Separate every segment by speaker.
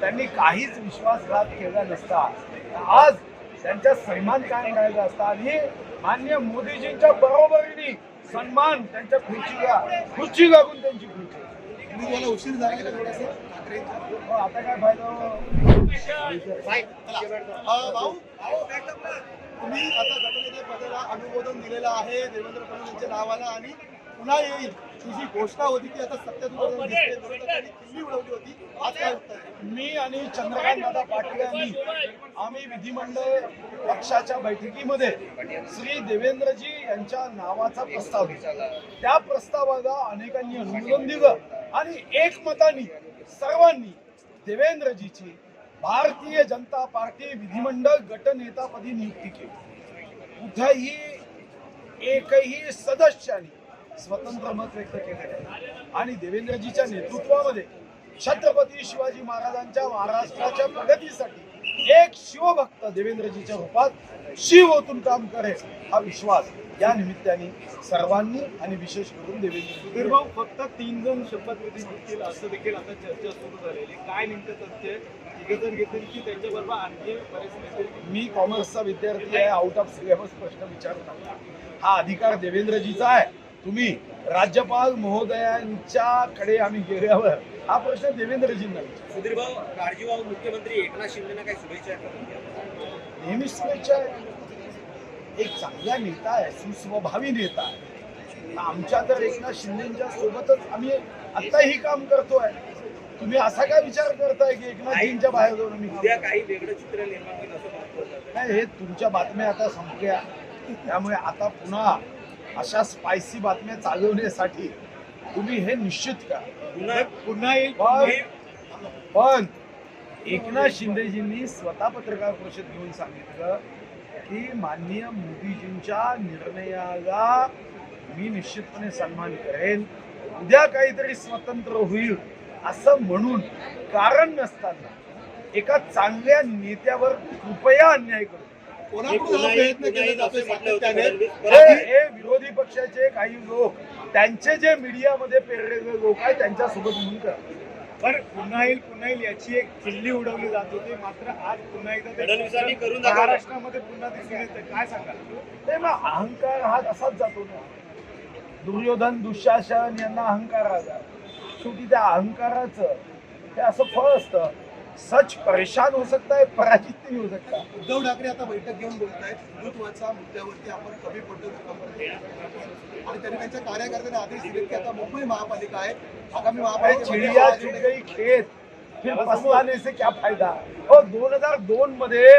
Speaker 1: त्यांनी काहीच विश्वासघात केला नसता. आज त्यांचा सन्मान काय करायचा असता आणि मान्य मोदीजींच्या बरोबरीने सन्मान त्यांच्या खुर्चीला खुर्ची लागून त्यांची खुर्ची.
Speaker 2: उशीर झाला का थोडासा?
Speaker 1: हो, आता काय फायदा
Speaker 2: भाऊ, तुम्ही आता गटनेते पदाला अनुमोदन दिलेलं आहे देवेंद्र फडणवीस यांच्या नावाला आणि पुन्हा येईल. ही जी घोषणा होती ती आता सत्यात दिसते उडवली होती. आज काय उत्तर?
Speaker 1: मी आणि चंद्रकांत दादा पाटील यांनी आम्ही विधिमंडळ पक्षाच्या बैठकीमध्ये श्री देवेंद्रजी यांच्या नावाचा प्रस्ताव दिला. त्या प्रस्तावाला अनेकांनी अनुमोदन दिलं आणि एकमताने सर्वांनी देवेंद्रजीची भारतीय जनता पार्टी विधिमंडळ गटनेतापदी नियुक्ती केली. कुठेही एकही सदस्याने स्वतंत्र मत व्यक्त केले आणि देवेंद्रजीच्या नेतृत्वामध्ये छत्रपती शिवाजी महाराजांच्या महाराष्ट्राच्या प्रगतीसाठी एक शिवभक्त देवेंद्रजीच्या रूपात शिव ओतून काम करेल हा विश्वास या निमित्ताने सर्वांनी आणि विशेष करून देवेंद्र
Speaker 3: फक्त तीन जण शपथविधी घेतील असं देखील आता चर्चा सुरू झालेली काय नेमकं तथ्य घेतील की त्यांच्याबरोबर आणखी बरेच
Speaker 1: मी कॉमर्सचा विद्यार्थी आहे आउट ऑफ सिलेबस प्रश्न विचारू नका हा अधिकार देवेंद्रजीचा आहे. तुम्ही राज्यपाल महोदयांच्याकडे आम्ही गेल्यावर हा प्रश्न देवेंद्रजींना.
Speaker 4: सुधीर भाऊ काळजीभाऊ मुख्यमंत्री एकनाथ शिंदेना काही शुभेच्छा
Speaker 1: शुभेच्छा एक चांगला नेता आहे सुस्वभावी नेता आहे. आमच्या तर एकनाथ शिंदेच्या सोबतच आम्ही आत्ताही काम करतोय. तुम्ही असा काय विचार करताय की एकनाथजींच्या बाहेर जाऊन आम्ही
Speaker 4: उद्या? काही वेगळं चित्र निर्माण
Speaker 1: नाही हे तुमच्या बातम्या आता संपल्या. त्यामुळे आता पुन्हा अशा स्पायसी बातम्या चालवण्यासाठी तुम्ही हे निश्चित करा.
Speaker 3: पुन्हा एक
Speaker 1: पण एकनाथ शिंदेजींनी स्वतः पत्रकार परिषद घेऊन सांगितलं की माननीय मोदीजींच्या निर्णयाला मी निश्चितपणे सन्मान करेन. उद्या काहीतरी स्वतंत्र होईल असं म्हणून कारण नसताना एका चांगल्या नेत्यावर कृपया अन्याय करू.
Speaker 2: हा
Speaker 1: विरोधी पक्षाचे काही लोक त्यांचे जे मीडियामध्ये पेरलेले लोक आहेत त्यांच्यासोबत म्हणून करा
Speaker 3: पण पुन्हा येईल पुन्हा येईल याची एक खिल्ली उडवली जात होती. मात्र आज पुन्हा एकदा. महाराष्ट्रामध्ये पुन्हा दिसून येतं. काय सांगाल?
Speaker 1: ते मग अहंकार हा असाच जातो ना. दुर्योधन दुःशासन यांना अहंकार आला. शेवटी त्या अहंकाराचं ते असं फळ असतं. सच परेशान हो सकता है पराजित नहीं हो सकता
Speaker 2: उद्धव ठाकरे आता बैठक घेऊन बोलत आहेत हिंदुत्वाच्या मुद्द्यावरती आपण कमी पडतो आणि त्यांनी त्यांच्या कार्यकर्त्यांना आदेश दिले की आता मुंबई महापालिका आहे आगामी
Speaker 1: चुग गई खेत फिर पछताने से क्या फायदा? हो दोन हजार दोन मध्ये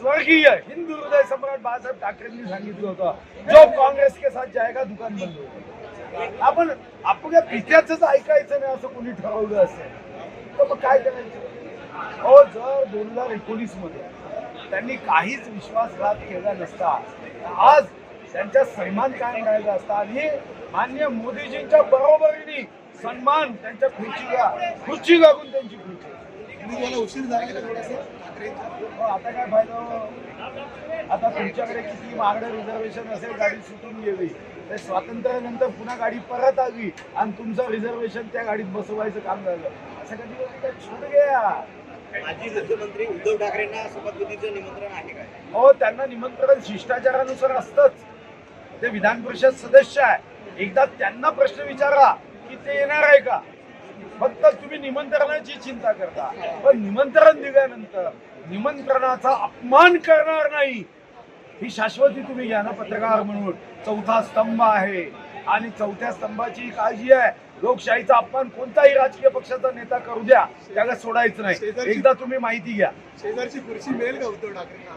Speaker 1: स्वर्गीय हिंदू हृदय सम्राट बाळासाहेब ठाकरेंनी सांगितलं होतं जो काँग्रेस के साथ जाएगा दुकान बंद होईल. आपण आपल्या पित्याच ऐकायचं नाही असं कोणी ठरवलं असेल. तर मग काय करायचं? हो जर दोन हजार एकोणीसमध्ये त्यांनी काहीच विश्वासघात केला नसता आज त्यांचा सन्मान काय करायचा असता आणि मान्य मोदीजींच्या बरोबरीने सन्मान त्यांच्या खुर्चीला खुर्ची लागून त्यांची खुर्ची.
Speaker 2: उशीर झाला?
Speaker 1: हो, आता काय फायदा आता तुमच्याकडे किती महागडं रिझर्वेशन असेल गाडी सुटून गेली. ते स्वातंत्र्यानंतर पुन्हा गाडी परत आली आणि तुमचं रिझर्वेशन त्या गाडीत बसवायचं काम झालं. असं कधी छूट गया
Speaker 4: माजी मुख्यमंत्री उद्धव ठाकरेंना शपथविधीचं निमंत्रण आहे काय?
Speaker 1: हो त्यांना निमंत्रण शिष्टाचारानुसार असतंच. ते विधान परिषद सदस्य आहे. एकदा त्यांना प्रश्न विचारा की ते येणार आहे का? फक्त तुम्ही निमंत्रणाची चिंता करता. पण निमंत्रण दिल्यानंतर निमंत्रणाचा अपमान करणार नाही. ही शाश्वती तुम्ही घ्या ना पत्रकार म्हणून. चौथा स्तंभ आहे. आणि चौथ्या स्तंभाची काळजी आहे. लोकशाहीचा अपमान कोणताही राजकीय पक्षाचा नेता करू द्या त्याला सोडायचं नाही. एकदा तुम्ही माहिती घ्या.
Speaker 2: शेजारची खुर्ची मिळेल का उद्धव ठाकरेंना?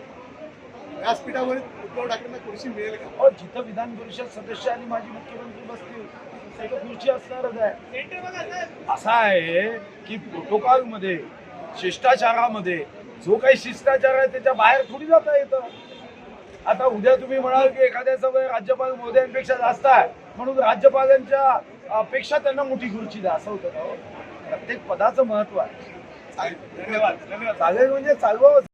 Speaker 2: व्यासपीठावर उद्धव ठाकरेंना खुर्ची मिळेल का?
Speaker 1: जिथं विधान परिषद सदस्य आणि माजी मुख्यमंत्री बसतील तिथं खुर्ची असणारच आहे. असा आहे की प्रोटोकॉलमध्ये शिष्टाचारामध्ये जो काही शिष्टाचार आहे त्याच्या बाहेर थोडी जाता येतं. आता उद्या तुम्ही म्हणाल की एखाद्याचं वय राज्यपाल मोदयांपेक्षा जास्त आहे म्हणून राज्यपालांच्या पेक्षा त्यांना मोठी खुर्ची द्या असं होतं का हो? प्रत्येक पदाचं महत्त्व आहे.
Speaker 3: धन्यवाद धन्यवाद.
Speaker 1: चालेल म्हणजे चालवावंच